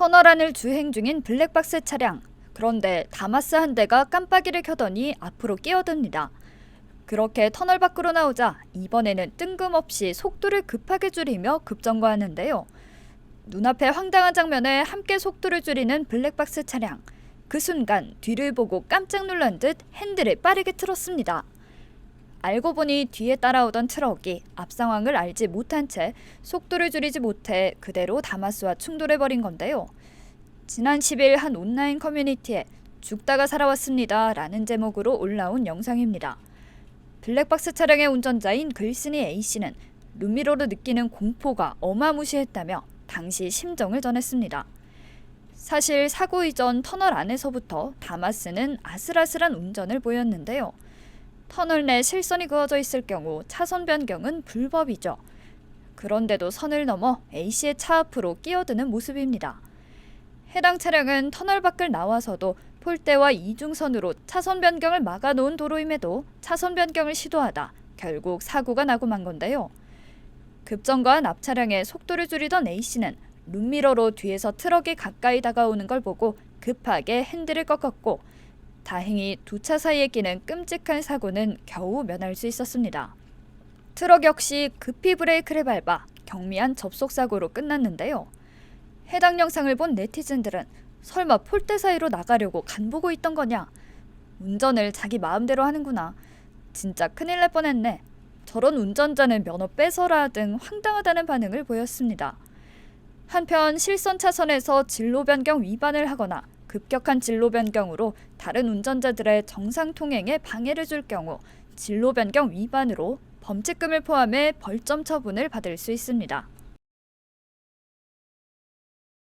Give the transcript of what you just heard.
터널 안을 주행 중인 블랙박스 차량. 그런데 다마스 한 대가 깜빡이를 켜더니 앞으로 끼어듭니다. 그렇게 터널 밖으로 나오자 이번에는 뜬금없이 속도를 급하게 줄이며 급정거하는데요. 눈앞에 황당한 장면에 함께 속도를 줄이는 블랙박스 차량. 그 순간 뒤를 보고 깜짝 놀란 듯 핸들을 빠르게 틀었습니다. 알고 보니 뒤에 따라오던 트럭이 앞 상황을 알지 못한 채 속도를 줄이지 못해 그대로 다마스와 충돌해 버린 건데요. 지난 10일 한 온라인 커뮤니티에 죽다가 살아왔습니다 라는 제목으로 올라온 영상입니다. 블랙박스 차량의 운전자인 글쓴이 A씨는 룸미러로 느끼는 공포가 어마무시했다며 당시 심정을 전했습니다. 사실 사고 이전 터널 안에서부터 다마스는 아슬아슬한 운전을 보였는데요. 터널 내 실선이 그어져 있을 경우 차선 변경은 불법이죠. 그런데도 선을 넘어 A씨의 차 앞으로 끼어드는 모습입니다. 해당 차량은 터널 밖을 나와서도 폴대와 이중선으로 차선 변경을 막아놓은 도로임에도 차선 변경을 시도하다 결국 사고가 나고 만 건데요. 급정거한 앞 차량의 속도를 줄이던 A씨는 룸미러로 뒤에서 트럭이 가까이 다가오는 걸 보고 급하게 핸들을 꺾었고 다행히 두 차 사이에 끼는 끔찍한 사고는 겨우 면할 수 있었습니다. 트럭 역시 급히 브레이크를 밟아 경미한 접속 사고로 끝났는데요. 해당 영상을 본 네티즌들은 설마 폴대 사이로 나가려고 간보고 있던 거냐? 운전을 자기 마음대로 하는구나. 진짜 큰일 날 뻔했네. 저런 운전자는 면허 뺏어라 등 황당하다는 반응을 보였습니다. 한편 실선 차선에서 진로 변경 위반을 하거나 급격한 진로 변경으로 다른 운전자들의 정상 통행에 방해를 줄 경우 진로 변경 위반으로 범칙금을 포함해 벌점 처분을 받을 수 있습니다.